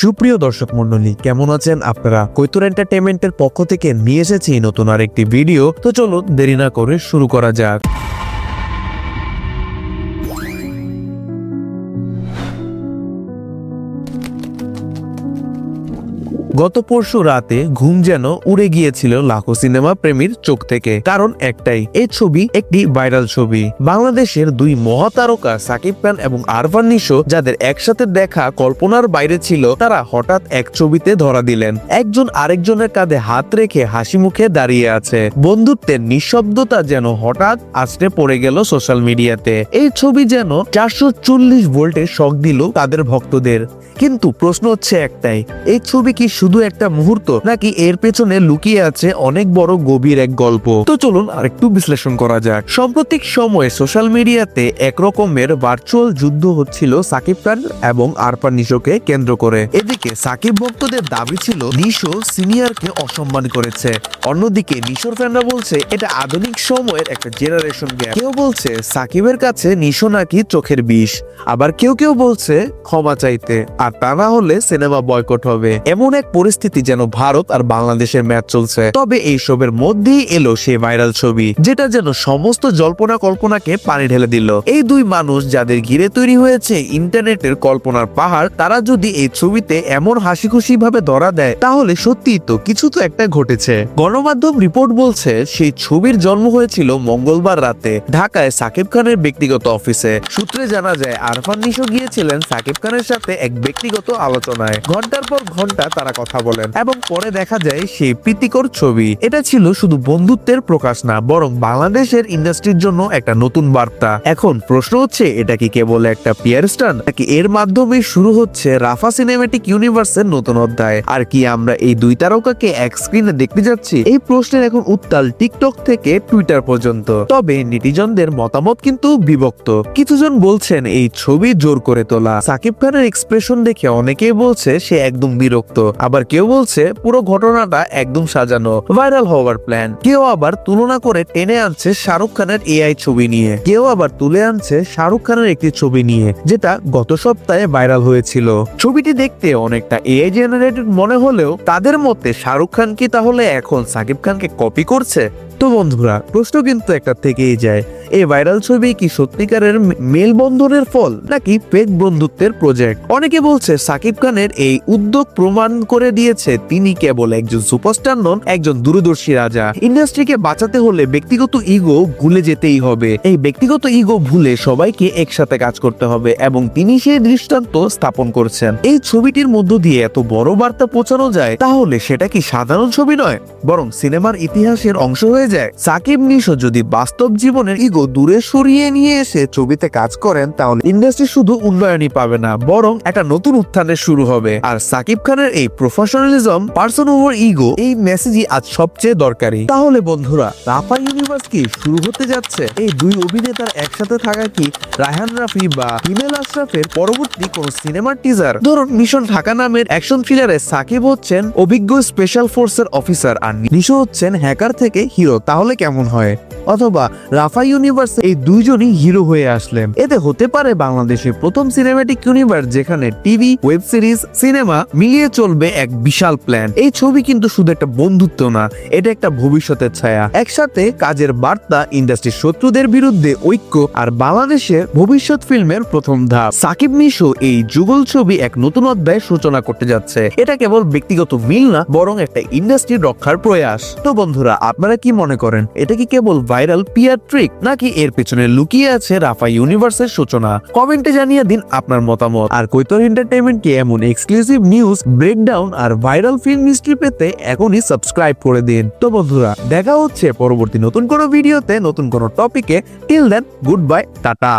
সুপ্রিয় দর্শক মন্ডলী কেমন আছেন আপনারা? কৈতুর এন্টারটেনমেন্টের পক্ষ থেকে নিয়ে এসেছি নতুন আরেকটি ভিডিও তো চলুন দেরি না করে শুরু করা যাক। গত পরশু রাতে ঘুম যেন উড়ে গিয়েছিল লাখো সিনেমা প্রেমীর চোখ থেকে। কারণ একটাই এই ছবি একটি ভাইরাল ছবি। বাংলাদেশের দুই মহাতারকা সাকিব খান এবং আরফান নিশো যাদের একসাথে দেখা কল্পনার বাইরে ছিল, তারা হঠাৎ এক ছবিতে ধরা দিলেন। একজন আরেকজনের কাঁধে হাত রেখে হাসি মুখে দাঁড়িয়ে আছে। বন্ধুত্বের নিঃশব্দতা যেন হঠাৎ আছড়ে পড়ে গেল সোশ্যাল মিডিয়াতে। এই ছবি যেন চারশো চল্লিশ ভোল্টে শক দিল তাদের ভক্তদের। কিন্তু প্রশ্ন হচ্ছে একটাই, এই ছবি কি শুধু একটা মুহূর্ত, নাকি এর পেছনে লুকিয়ে আছে অনেক বড় গভীর এক গল্প? তো চলুন আরেকটু বিশ্লেষণ করা যাক। সাম্প্রতিক সময়ে সোশ্যাল মিডিয়াতে একরকমের ভার্চুয়াল যুদ্ধ হচ্ছিল সাকিব খান এবং আরফান নিশোকে কেন্দ্র করে। এদিকে সাকিব ভক্তদের দাবি ছিল, নিশো সিনিয়রকে অসম্মান করেছে। অন্যদিকে নিশোর ফ্যানরা বলছে, এটা আধুনিক সময়ের একটা জেনারেশন গ্যাপ কেউ বলছে, সাকিবের কাছে নিশো নাকি চোখের বিষ। আবার কেউ কেউ বলছে, ক্ষমা চাইতে। আর তা না হলে সিনেমা বয়কট হবে। এমন এক পরিস্থিতি যেন ভারত আর বাংলাদেশের ম্যাচ চলছে। তবে এই সবের মধ্যেই এলো সেই ভাইরাল ছবি, যেটা যেন সমস্ত জল্পনা কল্পনাকে পানি ঢেলে দিল। এই দুই মানুষ যাদের ঘিরে তৈরি হয়েছে ইন্টারনেটের কল্পনার পাহাড়, তারা যদি এই ছবিতে এমন হাসি খুশি ভাবে ধরা দেয়, তাহলে সত্যি তো কিছু তো একটা ঘটেছে। গণমাধ্যম রিপোর্ট বলছে, সেই ছবির জন্ম হয়েছিল মঙ্গলবার রাতে ঢাকায় সাকিব খানের ব্যক্তিগত অফিসে। সূত্রে জানা যায়, আরফান নিশো গিয়েছিলেন সাকিব খানের সাথে এক ব্যক্তিগত আলোচনায়। ঘণ্টার পর ঘণ্টা তারা কথা বলেন। এবং পরে দেখা যায় সেই প্রীতিকর ছবি। এটা ছিল শুধু বন্ধুত্বের প্রকাশ না, বরং বাংলাদেশের ইন্ডাস্ট্রির জন্য একটা নতুন বার্তা। এখন প্রশ্ন হচ্ছে, এটা কি কেবল একটা পিয়ার স্টান নাকি এর মাধ্যমে শুরু হচ্ছে রাফা সিনেমেটিক ইউনিভার্সের নতুন অধ্যায়? আর কি আমরা এই দুই তারকাকে এক স্ক্রিনে দেখতে যাচ্ছি? এই প্রশ্নের এখন উত্তাল টিকটক থেকে টুইটার পর্যন্ত। তবে নেটিজনদের মতামত কিন্তু বিভক্ত। কিছুজন বলছেন, এই ছবি জোর করে তোলা। সাকিব খানের এক্সপ্রেশন দেখে অনেকেই বলছে, সে একদম বিরক্ত। আবার কেউ বলছে, পুরো ঘটনাটা একদম সাজানো, ভাইরাল হওয়ার প্ল্যান কেউ আবার তুলনা করে টেনে আনছে শাহরুখ খানের এআই ছবি নিয়ে। কেউ আবার তুলে আনছে শাহরুখ খানের একটি ছবি নিয়ে, যেটা গত সপ্তাহে ভাইরাল হয়েছিল। ছবিটি দেখতে অনেকটা এআই জেনারেটেড মনে হলেও, তাদের মতে শাহরুখ খান কি তাহলে এখন সাকিব খানকে কপি করছে? তো বন্ধুরা, প্রশ্ন কিন্তু একটা থেকেই যায় এই ভাইরাল ছবি কি সত্যিকারের মেলবন্ধনের ফল নাকি ফেক বন্ধুত্বের প্রজেক্ট অনেকে বলছে সাকিব খানের এই উদ্যোগ প্রমাণ করে দিয়েছে তিনি কেবল একজন সুপারস্টার নন, একজন দূরদর্শী রাজা। ইন্ডাস্ট্রিকে বাঁচাতে হলে ব্যক্তিগত ইগো ভুলে যেতেই হবে। এই ব্যক্তিগত ইগো ভুলে সবাইকে একসাথে কাজ করতে হবে এবং তিনি সেই দৃষ্টান্ত স্থাপন করছেন। এই ছবিটির মধ্য দিয়ে এত বড় বার্তা পৌঁছানো যায়, তাহলে সেটা কি সাধারণ ছবি নয়? বরং সিনেমার ইতিহাসের অংশ হয়ে যায়। সাকিব নিশো যদি বাস্তব জীবনের ইগো দূরে সরিয়ে নিয়ে এসে ছবিতে কাজ করেন, তাহলে ইন্ডাস্ট্রি শুধু উন্নয়নই পাবে না, বরং একটা নতুন উত্থানের শুরু হবে। আর সাকিব খানের এই প্রফেশনালিজম পার্সন ওভার ইগো এই মেসেজই আজ সবচেয়ে দরকারি। তাহলে বন্ধুরা, রাফা ইউনিভার্স কি শুরু হতে যাচ্ছে? এই দুই অভিনেতার একসাথে থাকা কি রায়হান রাফি বা হিমেল আশরাফের পরবর্তী কোন সিনেমার টিজার ধরুন, মিশন ঢাকা নামের অ্যাকশন থ্রিলারে সাকিব হচ্ছেন অভিজ্ঞ স্পেশাল ফোর্সের অফিসার আর নিশো হচ্ছেন হ্যাকার থেকে হিরো তাহলে কেমন হয়? অথবা রাফা ইউনিভার্স এই দুইজনই হিরো হয়ে আসলেন। এতে হতে পারে বাংলাদেশের প্রথম সিনেমাটিক ইউনিভার্স যেখানে টিভি ওয়েব সিরিজ সিনেমা মিলিয়ে চলবে এক বিশাল প্ল্যান এই ছবি কিন্তু শুধু একটা বন্ধুত্ব না, এটা একটা ভবিষ্যতের ছায়া। একসাথে কাজের বার্তা ইন্ডাস্ট্রির শত্রুদের বিরুদ্ধে ঐক্য আর বাংলাদেশের ভবিষ্যৎ ফিল্মের প্রথম ধাপ। সাকিব মিশো এই যুগল ছবি এক নতুন অধ্যায় সূচনা করতে যাচ্ছে। এটা কেবল ব্যক্তিগত মিল না, বরং একটা ইন্ডাস্ট্রি রক্ষার প্রয়াস। তো বন্ধুরা, আপনারা কি মনে করেন? এটা কি কেবল ভাইরাল পিয়ার ট্রিক নাকি এর পেছনে লুকিয়ে আছে রাফা ইউনিভার্সের সূচনা? কমেন্টে জানিয়ে দিন আপনার মতামত। আর কৈতর এন্টারটেনমেন্ট কে এমন এক্সক্লুসিভ নিউজ ব্রেকডাউন আর ভাইরাল ফিল্ম হিস্ট্রি পেতে এখনই সাবস্ক্রাইব করে দিন। তো বন্ধুরা, দেখা হচ্ছে পরবর্তী নতুন কোনো ভিডিওতে নতুন কোনো টপিকে till then good bye tata.